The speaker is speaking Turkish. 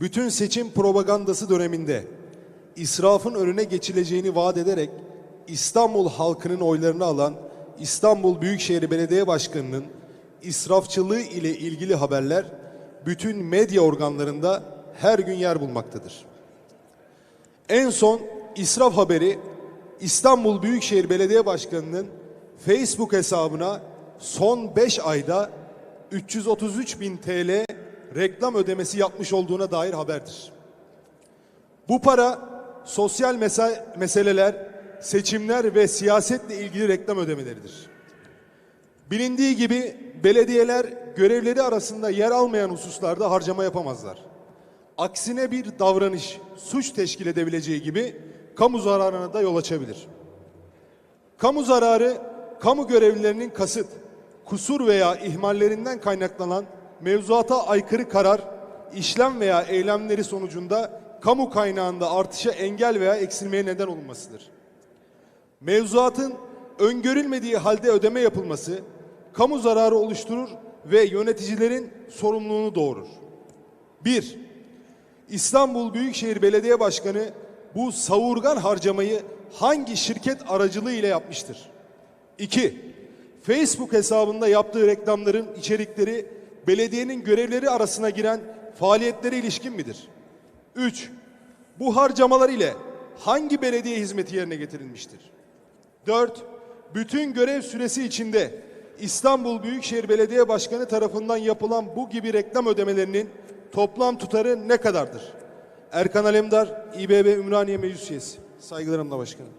bütün seçim propagandası döneminde israfın önüne geçileceğini vaat ederek İstanbul halkının oylarını alan İstanbul Büyükşehir Belediye Başkanı'nın israfçılığı ile ilgili haberler bütün medya organlarında her gün yer bulmaktadır. En son israf haberi İstanbul Büyükşehir Belediye Başkanı'nın Facebook hesabına son 5 ayda 333 bin TL reklam ödemesi yapmış olduğuna dair haberdir. Bu para sosyal mesa- meseleler, seçimler ve siyasetle ilgili reklam ödemeleridir. Bilindiği gibi belediyeler görevleri arasında yer almayan hususlarda harcama yapamazlar. Aksine bir davranış suç teşkil edebileceği gibi kamu zararına da yol açabilir. Kamu zararı, kamu görevlilerinin kasıt, kusur veya ihmallerinden kaynaklanan mevzuata aykırı karar, işlem veya eylemleri sonucunda kamu kaynağında artışa engel veya eksilmeye neden olunmasıdır. Mevzuatın öngörülmediği halde ödeme yapılması kamu zararı oluşturur ve yöneticilerin sorumluluğunu doğurur. 1. İstanbul Büyükşehir Belediye Başkanı bu savurgan harcamayı hangi şirket aracılığı ile yapmıştır? 2. Facebook hesabında yaptığı reklamların içerikleri belediyenin görevleri arasına giren faaliyetlere ilişkin midir? 3. Bu harcamalar ile hangi belediye hizmeti yerine getirilmiştir? 4. Bütün görev süresi içinde İstanbul Büyükşehir Belediye Başkanı tarafından yapılan bu gibi reklam ödemelerinin toplam tutarı ne kadardır? Erkan Alemdar, İBB Ümraniye Meclis Üyesi. Saygılarımla başkanım.